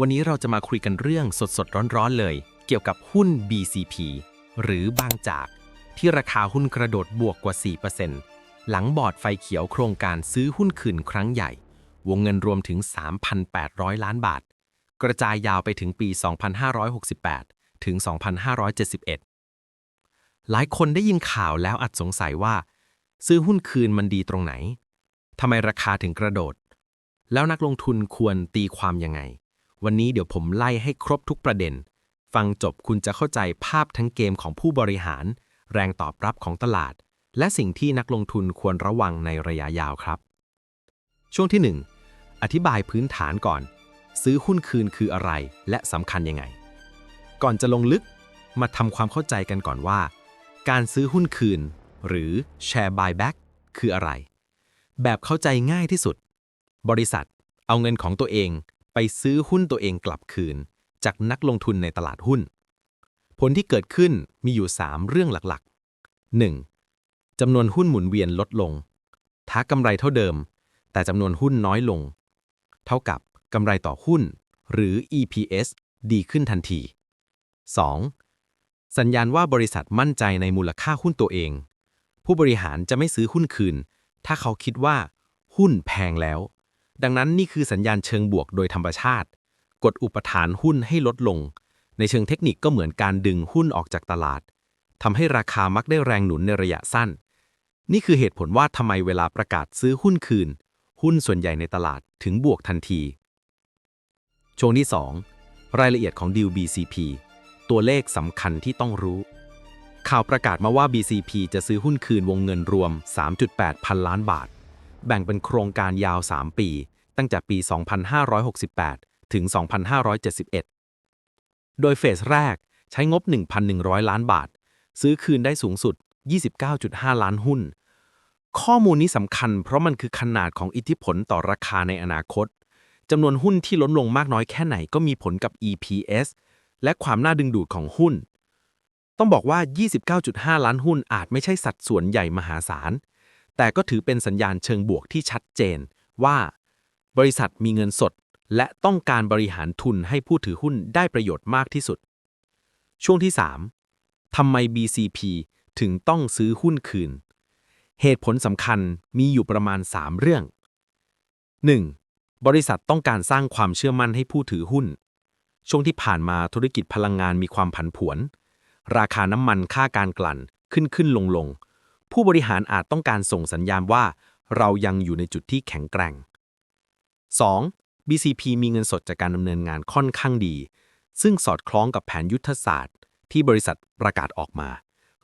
วันนี้เราจะมาคุยกันเรื่องสดๆร้อนๆเลย เกี่ยวกับหุ้น BCP หรือบางจาก ที่ราคาหุ้นกระโดดบวกกว่า 4%หลังบอร์ดไฟเขียวโครงการซื้อหุ้นคืนครั้งใหญ่ วงเงินรวมถึง 3,800 ล้านบาท กระจายยาวไปถึงปี 2568 ถึง 2571 หลายคนได้ยินข่าวแล้วอาจสงสัยว่า ซื้อหุ้นคืนมันดีตรงไหนทำไมราคาถึงกระโดด แล้วนักลงทุนควรตีความยังไง วันนี้เดี๋ยวผมไล่ให้ครบทุกประเด็น ฟังจบคุณจะเข้าใจภาพทั้งเกมของผู้บริหาร แรงตอบรับของตลาด และสิ่งที่นักลงทุนควรระวังในระยะยาวครับ ช่วงที่ 1 อธิบายพื้นฐานก่อน ซื้อหุ้นคืนคืออะไร และสำคัญยังไง ก่อนจะลงลึกมาทำความเข้าใจกันก่อนว่า การซื้อหุ้นคืน หรือ share buyback คืออะไร แบบเข้าใจง่ายที่สุด บริษัทเอาเงินของตัวเอง ไปซื้อหุ้นตัวเองกลับคืน จากนักลงทุนในตลาดหุ้น ผลที่เกิดขึ้นมีอยู่ 3 เรื่องหลักๆ 1. จำนวนหุ้นหมุนเวียนลดลง ถ้ากำไรเท่าเดิม แต่จำนวนหุ้นน้อยลง เท่ากับกำไรต่อหุ้น หรือ EPS ดีขึ้นทันที 2. สัญญาณว่าบริษัทมั่นใจในมูลค่าหุ้นตัวเอง ผู้บริหารจะไม่ซื้อหุ้นคืน ถ้าเขาคิดว่า หุ้นแพงแล้ว ดังนั้นนี่คือสัญญาณเชิงบวกโดยธรรมชาติ กดอุปทานหุ้นให้ลดลง ในเชิงเทคนิคก็เหมือนการดึงหุ้นออกจากตลาดทำให้ราคามักได้แรงหนุนในระยะสั้น นี่คือเหตุผลว่าทำไมเวลาประกาศซื้อหุ้นคืน หุ้นส่วนใหญ่ในตลาดถึงบวกทันที ช่วงที่ 2 รายละเอียดของดีล BCP ตัวเลขสำคัญที่ต้องรู้ ข่าวประกาศมาว่า BCP จะซื้อหุ้นคืนวงเงินรวม 3.8 พันล้านบาท แบ่งเป็นโครงการยาว 3 ปี ตั้งแต่ปี 2568 ถึง 2571 โดยเฟสแรกใช้งบ 1,100 ล้านบาท ซื้อคืนได้สูงสุด 29.5 ล้านหุ้น ข้อมูลนี้สำคัญเพราะมันคือขนาดของอิทธิพลต่อราคาในอนาคตจำนวนหุ้นที่ลดลงมากน้อยแค่ไหนก็มีผลกับ EPS และความน่าดึงดูดของหุ้น ต้องบอกว่า 29.5 ล้านหุ้นอาจไม่ใช่สัดส่วนใหญ่มหาศาล แต่ก็ถือเป็นสัญญาณเชิงบวกที่ชัดเจน ว่า บริษัทมีเงินสด และต้องการบริหารทุนให้ผู้ถือหุ้นได้ประโยชน์มากที่สุด ช่วงที่ 3ทำไม BCP ถึงต้องซื้อหุ้นคืน เหตุผลสำคัญมีอยู่ประมาณ 3 เรื่อง 1. บริษัทต้องการสร้างความเชื่อมั่นให้ผู้ถือหุ้น ช่วงที่ผ่านมาธุรกิจพลังงานมีความผันผวน ราคาน้ำมันค่าการกลั่นขึ้นขึ้นลงลง ผู้บริหารอาจต้องการส่งสัญญาณว่า เรายังอยู่ในจุดที่แข็งแกร่ง 2. BCP มีเงินสดจากการดำเนินงานค่อนข้างดี ซึ่งสอดคล้องกับแผนยุทธศาสตร์ ที่บริษัทประกาศออกมา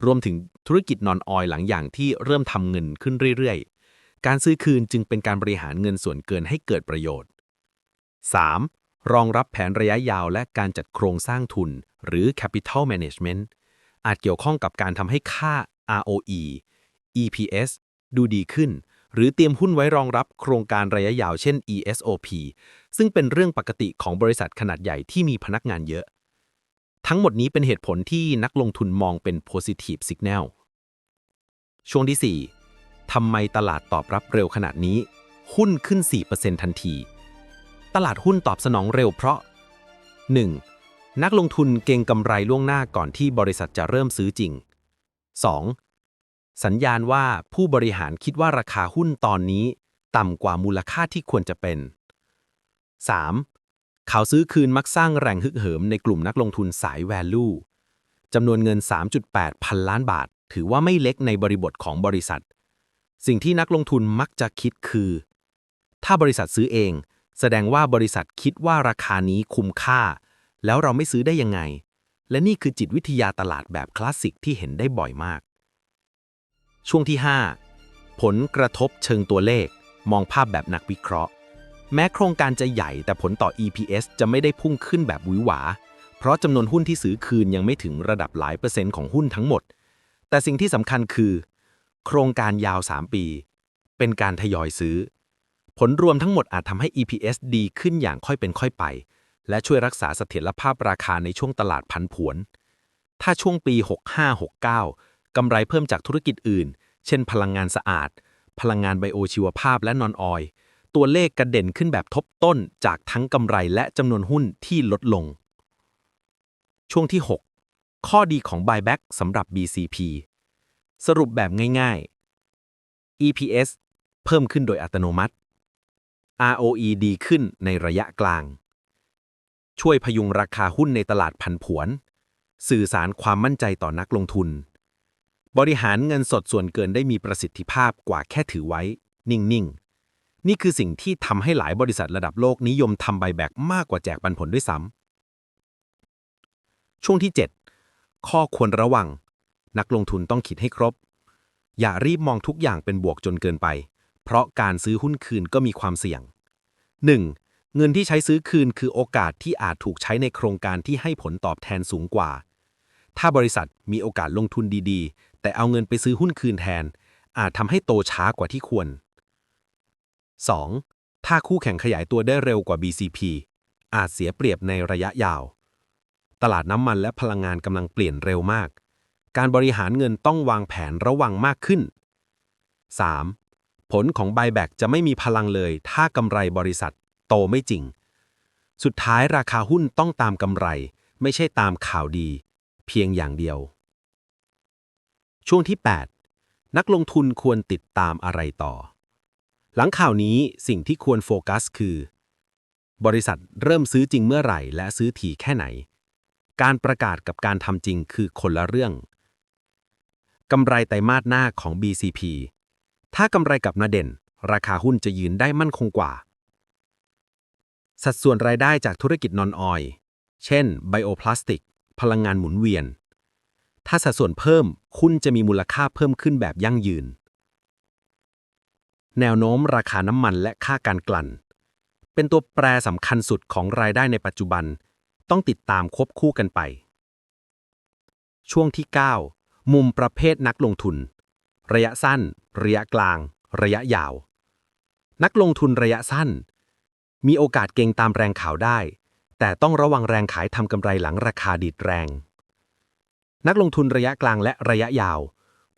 รวมถึงธุรกิจนอนออยหลังอย่างที่เริ่มทำเงินขึ้นเรื่อยๆ การซื้อคืนจึงเป็นการบริหารเงินส่วนเกินให้เกิดประโยชน์ 3. รองรับแผนระยะยาวและการจัดโครงสร้างทุน หรือ capital management อาจเกี่ยวข้องกับการทำให้ค่า ROE EPS ดูดีขึ้น หรือเตรียมหุ้นไว้รองรับโครงการระยะยาวเช่น ESOP ซึ่งเป็นเรื่องปกติของบริษัทขนาดใหญ่ที่มีพนักงานเยอะ ทั้งหมดนี้เป็นเหตุผลที่นักลงทุนมองเป็น positive signal ช่วงที่ 4ทำไมตลาดตอบรับเร็วขนาดนี้ หุ้นขึ้น 4%ทันที ตลาดหุ้นตอบสนองเร็วเพราะ 1. นักลงทุนเก็งกำไรล่วงหน้าก่อนที่บริษัทจะเริ่มซื้อจริง 2. สัญญาณว่าผู้บริหารคิดว่าราคาหุ้นตอนนี้ ต่ำกว่ามูลค่าที่ควรจะเป็น 3. ข่าวซื้อคืนมักสร้างแรงฮึกเหิมในกลุ่มนักลงทุนสาย value จำนวนเงิน 3.8 พันล้านบาท ถือว่าไม่เล็กในบริบทของบริษัท สิ่งที่นักลงทุนมักจะคิดคือ ถ้าบริษัทซื้อเอง แสดงว่าบริษัทคิดว่าราคานี้คุ้มค่า แล้วเราไม่ซื้อได้ยังไง และนี่คือจิตวิทยาตลาดแบบคลาสสิกที่เห็นได้บ่อยมาก ช่วงที่ 5 ผลกระทบเชิงตัวเลข มองภาพแบบนักวิเคราะห์ แม้โครงการจะใหญ่แต่ผลต่อ EPS จะไม่ได้พุ่งขึ้นแบบวือหวา เพราะจำนวนหุ้นที่ซื้อคืนยังไม่ถึงระดับหลายเปอร์เซ็นต์ของหุ้นทั้งหมด แต่สิ่งที่สำคัญคือ โครงการยาว 3 ปี เป็นการทยอยซื้อ ผลรวมทั้งหมดอาจทำให้ EPS ดีขึ้นอย่างค่อยเป็นค่อยไป และช่วยรักษาเสถียรภาพราคาในช่วงตลาดผันผวน ถ้าช่วงปี 65-69 กำไรเพิ่มจากธุรกิจอื่น เช่น พลังงานสะอาด พลังงานไบโอชีวภาพและนอนออยล์ตัวเลขกระเด็นขึ้นแบบทบต้นจากทั้งกำไรและจำนวนหุ้นที่ลดลง ช่วงที่ 6 ข้อดีของ buyback สำหรับ BCP สรุปแบบง่าย ๆ EPS เพิ่มขึ้นโดยอัตโนมัติ ROE ดีขึ้นในระยะกลาง ช่วยพยุงราคาหุ้นในตลาดผันผวน สื่อสารความมั่นใจต่อนักลงทุน บริหารเงินสดส่วนเกินได้มีประสิทธิภาพกว่าแค่ถือไว้ นิ่งๆนี่คือสิ่งที่ทำให้หลายบริษัทระดับโลกนิยมทำใบแบกมากกว่าแจกปันผลด้วยซ้ำช่วงที่ 7 ข้อควรระวัง นักลงทุนต้องคิดให้ครบ อย่ารีบมองทุกอย่างเป็นบวกจนเกินไป เพราะการซื้อหุ้นคืนก็มีความเสี่ยง 1. เงินที่ใช้ซื้อคืนคือโอกาสที่อาจถูกใช้ในโครงการที่ให้ผลตอบแทนสูงกว่า ถ้าบริษัทมีโอกาสลงทุนดีๆ แต่เอาเงินไปซื้อหุ้นคืนแทน อาจทำให้โตช้ากว่าที่ควร 2. ถ้าคู่แข่งขยายตัวได้เร็วกว่า BCP อาจเสียเปรียบในระยะยาว ตลาดน้ำมันและพลังงานกำลังเปลี่ยนเร็วมาก การบริหารเงินต้องวางแผนระวังมากขึ้น 3. ผลของ buyback จะไม่มีพลังเลยถ้ากำไรบริษัทโตไม่จริง สุดท้ายราคาหุ้นต้องตามกำไร ไม่ใช่ตามข่าวดี เพียงอย่างเดียว ช่วงที่ 8 นักลงทุนควรติดตามอะไรต่อ หลังข่าวนี้สิ่งที่ควรโฟกัสคือ บริษัทเริ่มซื้อจริงเมื่อไหร่ และซื้อถี่แค่ไหน การประกาศกับการทำจริงคือคนละเรื่องกำไรไตรมาสหน้าของ BCP ถ้ากำไรกับนาเด่น ราคาหุ้นจะยืนได้มั่นคงกว่า สัดส่วนรายได้จากธุรกิจนอนออย เช่นไบโอพลาสติก พลังงานหมุนเวียน ถ้าสัดส่วนเพิ่มหุ้นจะมีมูลค่าเพิ่มขึ้นแบบยั่งยืน แนวโน้มราคาน้ำมันและค่าการกลั่น เป็นตัวแปรสำคัญสุดของรายได้ในปัจจุบัน ต้องติดตามควบคู่กันไป ช่วงที่ 9 มุมประเภทนักลงทุน ระยะสั้น ระยะกลาง ระยะยาว นักลงทุนระยะสั้น มีโอกาสเก่งตามแรงข่าวได้ แต่ต้องระวังแรงขายทำกำไรหลังราคาดีดแรง นักลงทุนระยะกลางและระยะยาว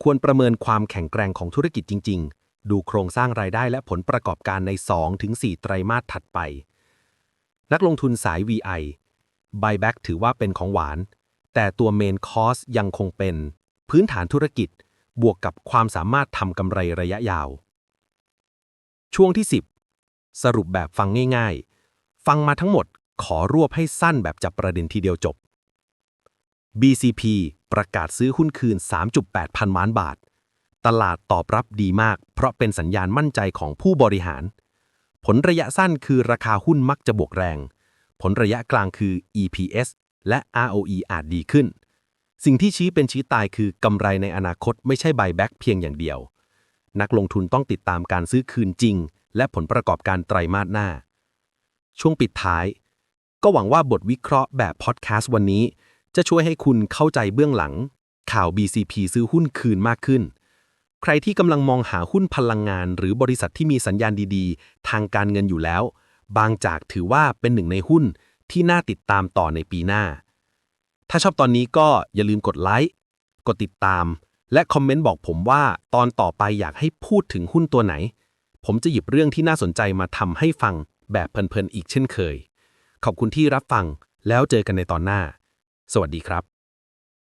ควรประเมินความแข็งแกร่งของธุรกิจจริง ๆ ดูโครงสร้างรายได้และผลประกอบการใน 2-4 ไตรมาสถัดไป นักลงทุนสาย VI Buyback ถือว่าเป็นของหวาน แต่ตัวเมนคอสยังคงเป็น พื้นฐานธุรกิจบวกกับความสามารถทำกำไรระยะยาว ช่วงที่ 10 สรุปแบบฟังง่าย ๆ ฟังมาทั้งหมดขอรวบให้สั้นแบบจับประเด็นทีเดียวจบ BCP ประกาศซื้อหุ้นคืน 3.8 พันล้านบาท ตลาดตอบรับดีมาก เพราะเป็นสัญญาณมั่นใจของผู้บริหาร ผลระยะสั้นคือราคาหุ้นมักจะบวกแรง ผลระยะกลางคือ EPS และ ROE อาจดีขึ้น สิ่งที่ชี้เป็นชี้ตายคือกำไรในอนาคตไม่ใช่ buyback เพียงอย่างเดียว นักลงทุนต้องติดตามการซื้อคืนจริง และผลประกอบการไตรมาสหน้า ช่วงปิดท้าย ก็หวังว่าบทวิเคราะห์แบบพอดแคสต์วันนี้ จะช่วยให้คุณเข้าใจเบื้องหลัง ข่าว BCP ซื้อหุ้นคืนมากขึ้น ใครที่กำลังมองหาหุ้นพลังงาน หรือบริษัทที่มีสัญญาณดีๆ ทางการเงินอยู่แล้ว บางจากถือว่าเป็นหนึ่งในหุ้นที่น่าติดตามต่อในปีหน้า ถ้าชอบตอนนี้ก็อย่าลืมกดไลค์ กดติดตาม และคอมเมนต์บอกผมว่าตอนต่อไปอยากให้พูดถึงหุ้นตัวไหน ผมจะหยิบเรื่องที่น่าสนใจมาทำให้ฟังแบบเพลินๆอีกเช่นเคย ขอบคุณที่รับฟังแล้วเจอกันในตอนหน้า สวัสดีครับ